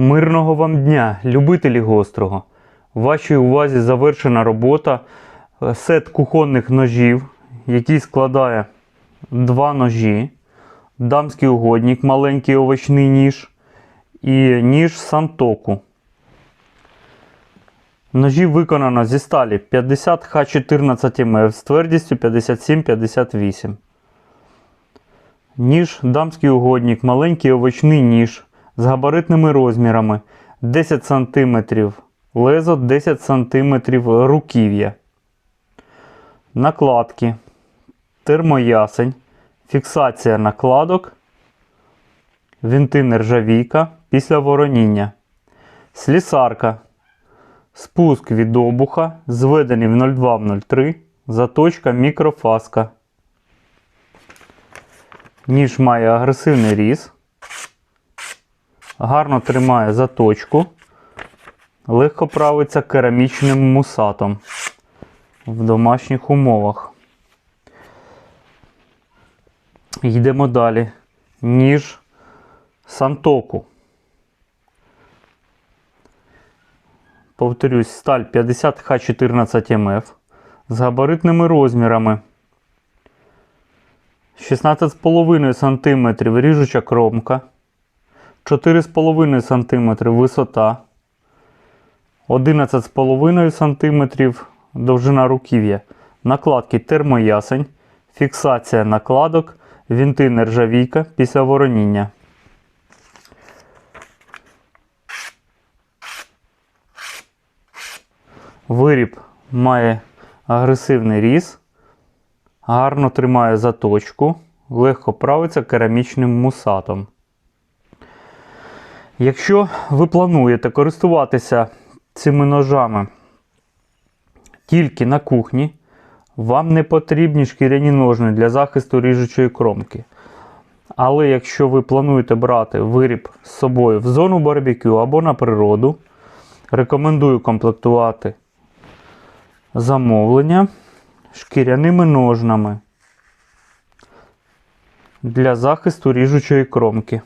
Мирного вам дня, любителі гострого. В вашій увазі завершена робота е, сет кухонних ножів, який складає два ножі, дамський угодник, маленький овочний ніж і ніж сантоку. Ножі виконано зі сталі 50 Х14 МФ з твердістю 57-58. Ніж дамський угодник, маленький овочний ніж з габаритними розмірами 10 см лезо, 10 см руків'я. Накладки, термоясень, фіксація накладок, вінти нержавійка після вороніння, слісарка, спуск від обуха, зведений в 0203, заточка мікрофаска. Ніж має агресивний різ, гарно тримає заточку, легко правиться керамічним мусатом в домашніх умовах. Йдемо далі. Ніж Сантоку. Повторюсь, сталь 50 Х14 МФ з габаритними розмірами 16,5 см ріжуча кромка, 4,5 см висота, 11,5 см довжина руків'я, накладки термоясень, фіксація накладок, вінти нержавійка після вороніння. Виріб має агресивний різ, гарно тримає заточку, легко правиться керамічним мусатом. Якщо ви плануєте користуватися цими ножами тільки на кухні, вам не потрібні шкіряні ножни для захисту ріжучої кромки. Але якщо ви плануєте брати виріб з собою в зону барбекю або на природу, рекомендую комплектувати замовлення шкіряними ножнами для захисту ріжучої кромки.